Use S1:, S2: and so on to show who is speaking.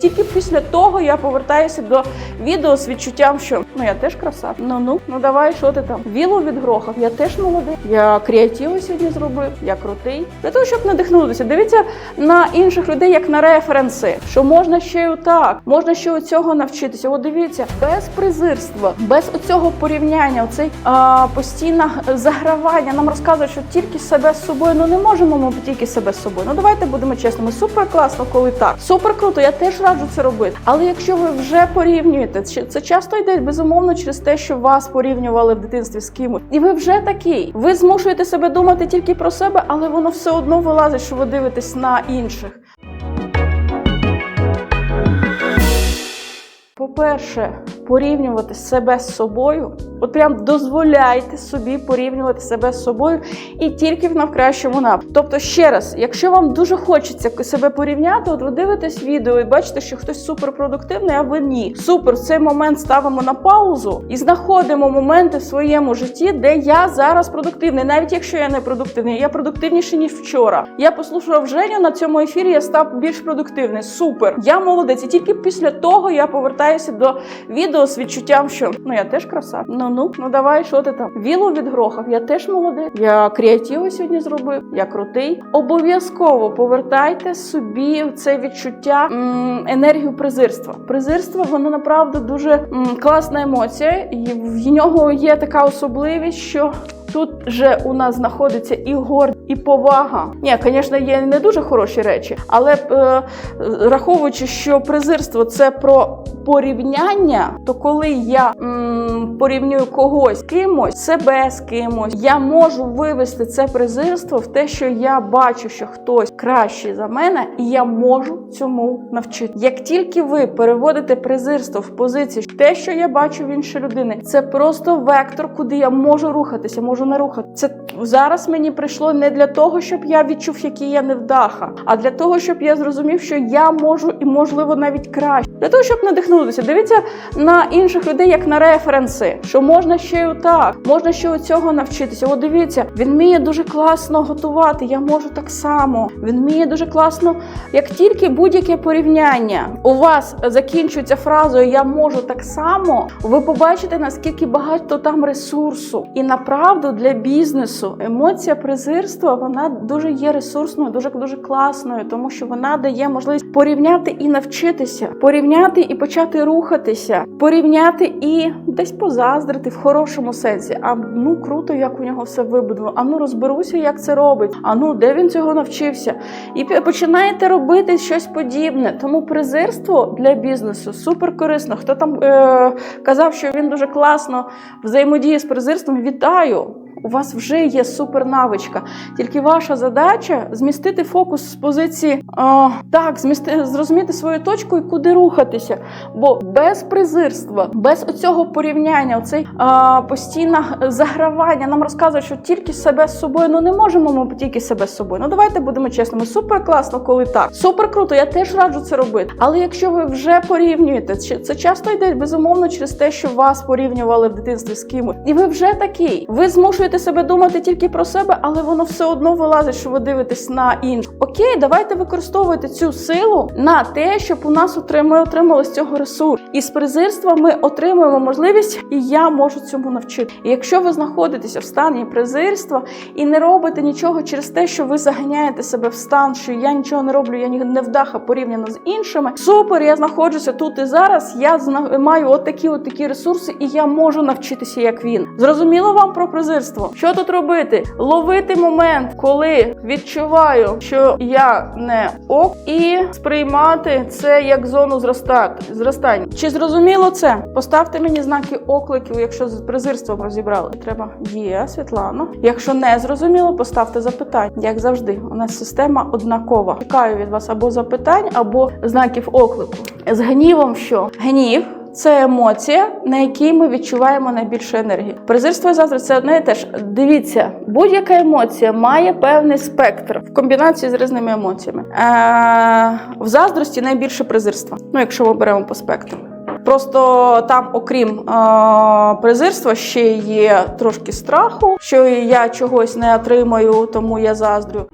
S1: Тільки після того я повертаюся до відео з відчуттям, що ну я теж краса. Ну ну ну давай, що ти там? Віло відгрохав, я теж молодий. Я креативи сьогодні зробив, я крутий. Для того, щоб надихнутися, дивіться на інших людей як на референси, що можна ще й отак, можна ще у цього навчитися. От дивіться, без презирства, без оцього порівняння, оцей а, постійне загравання. Нам розказують, що тільки себе з собою. Ну не можемо ми тільки себе з собою. Ну давайте будемо чесними. Супер класно, коли так. Супер круто. Я теж раджу це робити. Але якщо ви вже порівнюєте, це часто йде безумовно через те, що вас порівнювали в дитинстві з кимось, і ви вже такий. Ви змушуєте себе думати тільки про себе, але воно все одно вилазить, що ви дивитесь на інших. По-перше, порівнювати себе з собою. От прям дозволяйте собі порівнювати себе з собою і тільки в навкращому напрямку. Тобто, ще раз, якщо вам дуже хочеться себе порівняти, от ви дивитесь відео і бачите, що хтось суперпродуктивний, а ви ні. Супер, в цей момент ставимо на паузу і знаходимо моменти в своєму житті, де я зараз продуктивний, навіть якщо я не продуктивний, я продуктивніший ніж вчора. Я послухав Женю на цьому ефірі. Я став більш продуктивний. Супер, я молодець. І тільки після того я повертаюся до відео з відчуттям, що ну я теж краса. Ну ну ну давай, що ти там? Віло від відгрохав, я теж молодий. Я креативи сьогодні зробив, я крутий. Обов'язково повертайте собі це відчуття м, енергію презирства. Презирство воно направду дуже м, класна емоція, і в нього є така особливість, що. Тут же у нас знаходиться і горд, і повага. Ні, звісно, є не дуже хороші речі, але е, раховуючи, що презирство це про порівняння, то коли я м, порівнюю когось з кимось, себе з кимось, я можу вивести це презирство в те, що я бачу, що хтось кращий за мене, і я можу цьому навчити. Як тільки ви переводите презирство в позицію, те, що я бачу в іншій людини, це просто вектор, куди я можу рухатися, можу не рухатися. Це зараз мені прийшло не для того, щоб я відчув, який я невдаха, а для того, щоб я зрозумів, що я можу і можливо навіть краще. Для того, щоб надихнутися, дивіться на інших людей як на референси, що можна ще й отак, можна ще у цього навчитися. От дивіться, він вміє дуже класно готувати. Я можу так само. Він вміє дуже класно, як тільки будь-яке порівняння у вас закінчується фразою Я можу так само. Ви побачите наскільки багато там ресурсу, і направду для бізнесу емоція презирства вона дуже є ресурсною, дуже дуже класною, тому що вона дає можливість порівняти і навчитися, порівняти і почати рухатися, порівняти і десь позаздрити в хорошому сенсі. А ну круто, як у нього все вибудовано. А ну розберуся, як це робить. А ну де він цього навчився? І починаєте робити щось подібне. Тому презирство для бізнесу супер корисно. Хто там е- казав, що він дуже класно взаємодіє з презирством? Вітаю! У вас вже є супер навичка. Тільки ваша задача змістити фокус з позиції а, так, змісти, зрозуміти свою точку і куди рухатися. Бо без презирства, без оцього порівняння, оцей а, постійне загравання, нам розказують, що тільки себе з собою. Ну не можемо ми тільки себе з собою. Ну давайте будемо чесними. Супер класно, коли так. Супер круто, я теж раджу це робити. Але якщо ви вже порівнюєте, це часто йде безумовно через те, що вас порівнювали в дитинстві з кимось, і ви вже такий. Ви змушуєте себе думати тільки про себе, але воно все одно вилазить, що ви дивитесь на інших. Окей, давайте використовувати цю силу на те, щоб у нас ми отримали з цього ресурс. І з презирства ми отримуємо можливість, і я можу цьому навчити. І якщо ви знаходитеся в стані презирства і не робите нічого через те, що ви заганяєте себе в стан, що я нічого не роблю, я не вдаха порівняно з іншими. Супер, я знаходжуся тут і зараз. Я маю от такі, от такі ресурси, і я можу навчитися, як він. Зрозуміло вам про презирство? Що тут робити? Ловити момент, коли відчуваю, що я не ок, і сприймати це як зону зростати зростання. Чи зрозуміло це? Поставте мені знаки окликів, якщо з презирством розібрали. Треба є Світлано. Якщо не зрозуміло, поставте запитання. Як завжди, у нас система однакова. Чекаю від вас або запитань, або знаків оклику. З гнівом що? Гнів. Це емоція, на якій ми відчуваємо найбільше енергії. Презирство і заздрість – це одне і те ж. Дивіться, будь-яка емоція має певний спектр в комбінації з різними емоціями. Е, в заздрості найбільше презирства. Ну, якщо ми беремо по спектру. Просто там, окрім е, презирства, ще є трошки страху, що я чогось не отримаю, тому я заздрю.